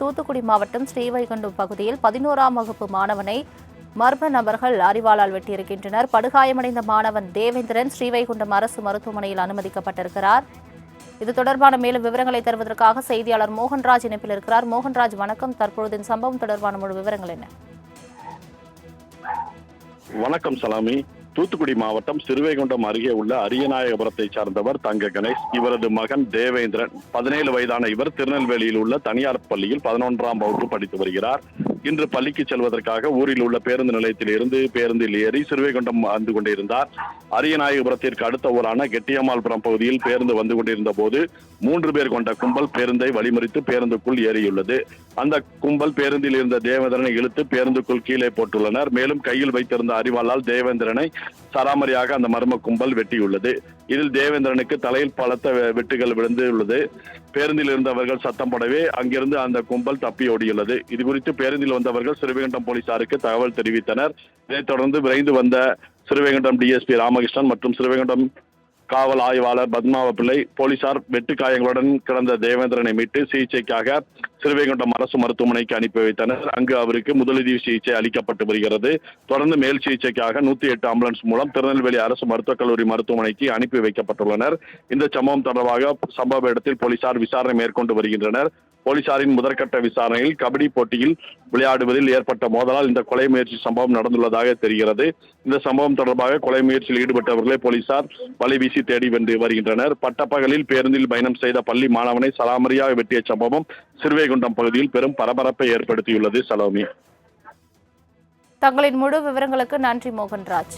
தூத்துக்குடி மாவட்டம் ஸ்ரீவைகுண்டம் பகுதியில் பதினோராம் வகுப்பு மாணவனை மர்ம நபர்கள் அறிவாளால் வெட்டியிருக்கின்றனர். படுகாயமடைந்த மாணவன் தேவேந்திரன் ஸ்ரீவைகுண்டம் அரசு மருத்துவமனையில் அனுமதிக்கப்பட்டிருக்கிறார். இது தொடர்பான மேலும் விவரங்களை தருவதற்காக செய்தியாளர் மோகன்ராஜ் இணைப்பில் இருக்கிறார். மோகன்ராஜ் வணக்கம். தற்பொழுது சம்பவம் தொடர்பான முழு விவரங்கள் என்ன? வணக்கம் சலாமி. தூத்துக்குடி மாவட்டம் சிறுவைகுண்டம் அருகே உள்ள அரியநாயகபுரத்தை சார்ந்தவர் தங்க கணேஷ் இவரது மகன் தேவேந்திரன். பதினேழு வயதான இவர் திருநெல்வேலியில் உள்ள தனியார் பள்ளியில் பதினொன்றாம் வகுப்பு படித்து வருகிறார். இன்று பள்ளிக்கு செல்வதற்காக ஊரில் உள்ள பேருந்து நிலையத்தில் இருந்து பேருந்தில் ஏறி சிறுவைகுண்டம் வந்து கொண்டிருந்தார். அரியநாயகபுரத்திற்கு அடுத்த ஊரான கெட்டியம்மாள்புரம் பகுதியில் பேருந்து வந்து கொண்டிருந்த போது மூன்று பேர் கொண்ட கும்பல் பேருந்தை வழிமறித்து பேருந்துக்குள் ஏறியுள்ளது. அந்த கும்பல் பேருந்தில் இருந்த தேவேந்திரனை இழுத்து பேருந்துக்குள் கீழே போட்டுள்ளனர். மேலும் கையில் வைத்திருந்த அறிவாளால் தேவேந்திரனை சராமரியாக அந்த மர்ம கும்பல் வெட்டியுள்ளது. இதில் தேவேந்திரனுக்கு தலையில் பலத்த வெட்டுகள் விழுந்து உள்ளது. பேருந்தில் இருந்தவர்கள் சத்தம் படவே அங்கிருந்து அந்த கும்பல் தப்பி ஓடியுள்ளது. இது குறித்து பேருந்தில் வந்தவர்கள் சிறுவைகுண்டம் போலீசாருக்கு தகவல் தெரிவித்தனர். இதைத் தொடர்ந்து விரைந்து வந்த சிறுவைகுண்டம் டிஎஸ்பி ராமகிருஷ்ணன் மற்றும் சிறுவைகுண்டம் காவல் ஆய்வாளர் பத்மாவ பிள்ளை போலீசார் வெட்டு காயங்களுடன் கிடந்த தேவேந்திரனை மீட்டு சிகிச்சைக்காக சிறுவைகுண்டம் அரசு மருத்துவமனைக்கு அனுப்பி வைத்தனர். அங்கு அவருக்கு முதலுதவி சிகிச்சை அளிக்கப்பட்டு வருகிறது. தொடர்ந்து மேல் சிகிச்சைக்காக நூத்தி எட்டு ஆம்புலன்ஸ் மூலம் திருநெல்வேலி அரசு மருத்துவக் கல்லூரி மருத்துவமனைக்கு அனுப்பி வைக்கப்பட்டுள்ளனர். இந்த சம்பவம் தொடர்பாக சம்பவ இடத்தில் போலீசார் விசாரணை மேற்கொண்டு வருகின்றனர். போலீசாரின் முதற்கட்ட விசாரணையில் கபடி போட்டியில் விளையாடுவதில் ஏற்பட்ட மோதலால் இந்த கொலை முயற்சி சம்பவம் நடந்துள்ளதாக தெரிகிறது. இந்த சம்பவம் தொடர்பாக கொலை முயற்சியில் ஈடுபட்டவர்களை போலீசார் வலைவீசி தேடி வந்து வருகின்றனர். பட்டப்பகலில் பேருந்தில் பயணம் செய்த பள்ளி மாணவனை சலாமரியாக வெட்டிய சம்பவம் சிறுவைகுண்டம் பகுதியில் பெரும் பரபரப்பை ஏற்படுத்தியுள்ளது சலோமி. தங்களின் முழு விவரங்களுக்கு நன்றி மோகன்ராஜ்.